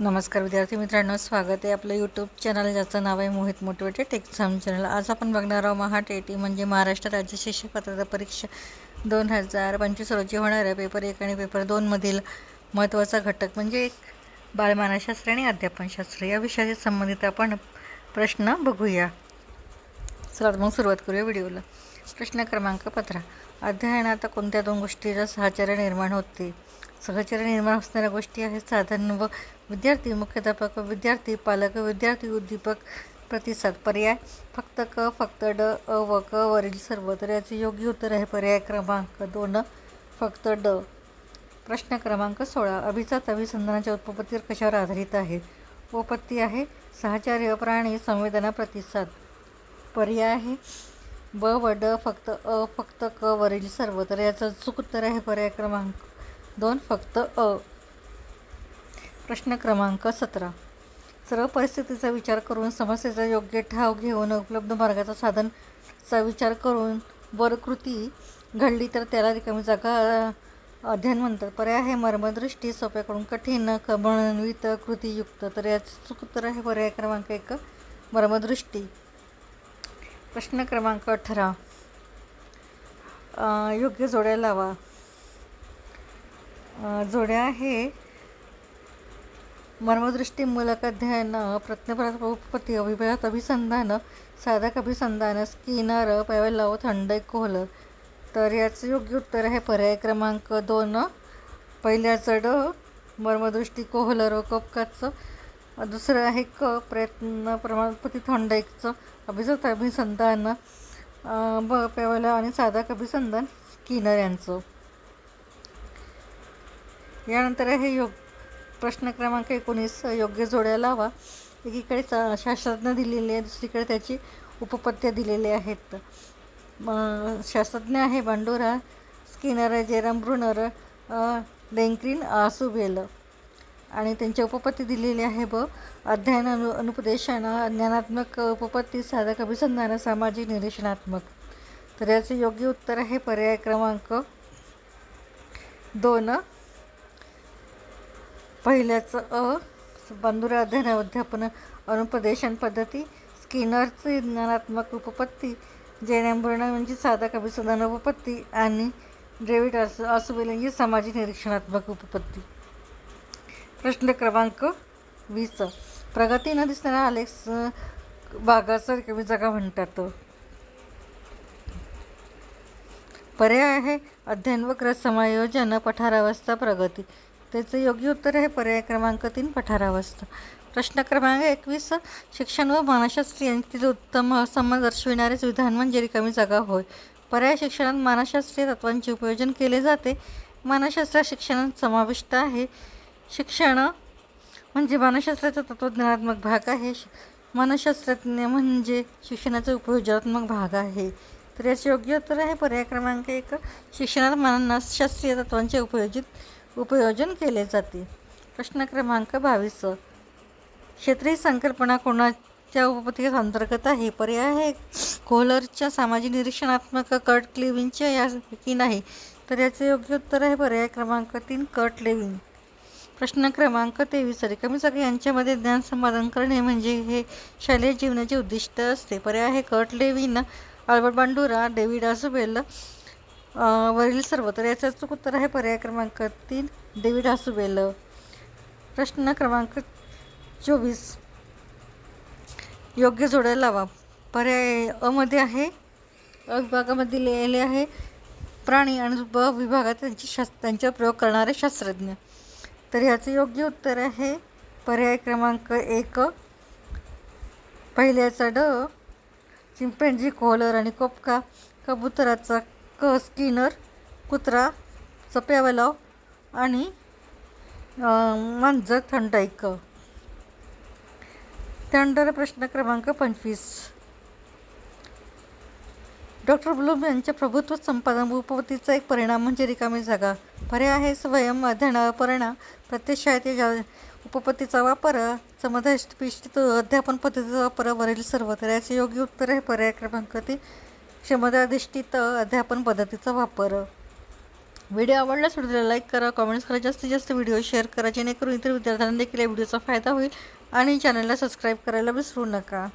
नमस्कार विद्यार्थी मित्रांनो स्वागत आहे आपलं यूट्यूब चॅनल ज्याचं नाव आहे मोहित मोटिवेटेड एक्झाम चॅनल आज आपण बघणार आहोत महा टी म्हणजे महाराष्ट्र राज्य शिक्षक पात्रता परीक्षा. दोन हजार पंचवीस रोजी होणाऱ्या पेपर एक आणि पेपर दोनमधील महत्त्वाचा घटक म्हणजे एक बालमानसशास्त्र आणि अध्यापनशास्त्र. या विषयाशी संबंधित आपण प्रश्न बघूया. चला मग सुरुवात करूया व्हिडिओला. प्रश्न क्रमांक पंधरा. अध्ययनात कोणत्या दोन गोष्टीचा सहचार्य निर्माण होते? सहचर्य निर्माण असणाऱ्या गोष्टी आहेत. साधन व विद्यार्थी मुख्याध्यापक व विद्यार्थी पालक विद्यार्थी उद्दीपक प्रतिसाद पर्याय. फक्त क फक्त ड अ व क वरील सर्व तर याचे योग्य उत्तर आहे. पर्याय क्रमांक दोन फक्त ड. प्रश्न क्रमांक सोळा. अभिजात अभिसंधानाच्या उत्पत्तीवर कशावर आधारित आहे? उपपत्ती आहे. सहचार्य प्राणी संवेदना प्रतिसाद. पर्याय आहे. ब व ड फक्त अ फक्त क वरील सर्व तर याचं चूक उत्तर आहे. पर्याय क्रमांक दोन फक्त अ. प्रश्न क्रमांक सतरा. सर्व परिस्थितीचा विचार करून समस्येचा योग्य ठाव घेऊन उपलब्ध मार्गाचा साधनचा विचार करून वर कृती घडली तर त्याला रिकामी जागा अध्ययन म्हणतात. पर्याय आहे मर्मदृष्टी सोप्याकडून कठीण कमळवित कृतीयुक्त. तर याचं उत्तर आहे पर्याय क्रमांक एक मर्मदृष्टी. प्रश्न क्रमांक अठरा. योग्य जोड्या लावा. जोड्या आहे. मर्मदृष्टीमूलक अध्ययन प्रज्ञप्राप्त उपपत्ती अभिप्रायात अभिसंधान साधक अभिसंधान स्किनर पॅवेलाव थंड कोहलर तर याचं योग्य उत्तर आहे पर्याय क्रमांक दोन. पहिल्याचं ड मर्मदृष्टी कोहलर व कपकाचं दुसरं आहे क प्रयत्न प्रमाणपती थंडाईकचं अभिजात अभिसंधान ब पॅवेला आणि साधक अभिसंधान स्किनर यांचं. यानंतर आहे योग प्रश्न क्रमांक एकोणीस योग्य जोड्या लावा. एकीकडे शास्त्रज्ञ दिलेली आहे दुसरीकडे त्याची उपपत्त्या दिलेली आहेत. शास्त्रज्ञ आहे बांडोरा स्किनर जेरम ब्रुनर डेंक्रीन आसुबेल. आणि त्यांची उपपत्ती दिलेली आहे ब अध्ययन अनु अनुपदेशानं ज्ञानात्मक उपपत्ती साधक अभिसंधान सामाजिक निरीक्षणात्मक तर याचे योग्य उत्तर आहे पर्याय क्रमांक दोन. पहिल्याचं अ बंधुरा अध्ययन अध्यापन अनुप्रदेशन पद्धती स्किनरची ज्ञानात्मक उपपत्ती जैनंबर्ण म्हणजे साधक अभिसंधान उपपत्ती आणि डेव्हिड अस असुबेल म्हणजे सामाजिक निरीक्षणात्मक उपपत्ती. प्रश्न क्रमांक वीस. प्रगती न दिसणारा आलेख बागासर रिकामी जागा म्हणतात? पर्याय आहे अध्ययन व समायोजन पठारावस्था प्रगती. त्याचं योग्य उत्तर आहे. पर्याय क्रमांक तीन पठारावस्था प्रश्न क्रमांक एकवीस शिक्षण व मानसशास्त्र यांचे उत्तम संबंध दर्शविणारेच विधान म्हणजे रिकामी जागा होय. पर्याय शिक्षणात मानसशास्त्रीय तत्वांचे उपयोजन केले जाते. मानसशास्त्र शिक्षणात समाविष्ट आहे. शिक्षण म्हणजे मानसशास्त्राचा तत्वज्ञानात्मक भाग आहे. मानसशास्त्रज्ञ म्हणजे शिक्षणाचा उपयोजनात्मक भाग आहे. तर याचे योग्य उत्तर आहे. पर्याय क्रमांक एक शिक्षणात मानसशास्त्रीय तत्वांचे उपयोजित उपयोजन केले जाते. प्रश्न क्रमांक बावीस. क्षेत्रीय संकल्पना कोणाच्या उपपत्तीच्या अंतर्गत आहे? पर्याय आहे. कोहलरच्या सामाजिक निरीक्षणात्मक कट क्लिविंगच्या यापैकी नाही तर याचे योग्य उत्तर आहे पर्याय क्रमांक तीन कट लेविंग प्रश्न क्रमांक तेवीस. रिकामी सगळे यांच्यामध्ये ज्ञान संपादन करणे म्हणजे हे शालेय जीवनाचे उद्दिष्ट असते. पर्याय आहे Kurt Lewin Albert Bandura David Ausubel वरील सर्व तर याचं चूक उत्तर आहे. पर्याय क्रमांक तीन डेव्हिड हासुबेल प्रश्न क्रमांक चोवीस. योग्य जोड्या लावा. पर्याय अमध्ये आहे. अ विभागामध्ये लिहिलेले आहे. प्राणी आणि ब विभागात त्यांची शास् त्यांचा प्रयोग करणारे शास्त्रज्ञ. तर ह्याचं योग्य उत्तर आहे. पर्याय क्रमांक एक. पहिल्याचा ड. चिंपेंजी कोहलर आणि कोपका कबुतराचा क स्किनर कुत्रा चप्यावलाव आणि मांजर थंडाईक. त्यानंतर प्रश्न क्रमांक पंचवीस. डॉक्टर ब्लूम यांच्या प्रभुत्व संपादन उपपतीचा एक परिणाम म्हणजे रिकामी जागा. पर्याय आहे स्वयं अध्ययन प्रत्यक्षात जा उपपतीचा वापर समधाष्टपिष्ट अध्यापन पद्धतीचा वापर वरील सर्व तर याचे योग्य उत्तर आहे पर्याय क्रमांक ते क्षमताधिष्ठित अध्यापन पद्धतीचा वापर. व्हिडिओ आवडल्यास व्हिडिओला लाईक करा कमेंट्स करा जास्तीत जास्त व्हिडिओ शेअर करा जेणेकरून इतर विद्यार्थ्यांना देखील या व्हिडिओचा फायदा होईल. आणि चॅनलला सबस्क्राईब करायला विसरू नका.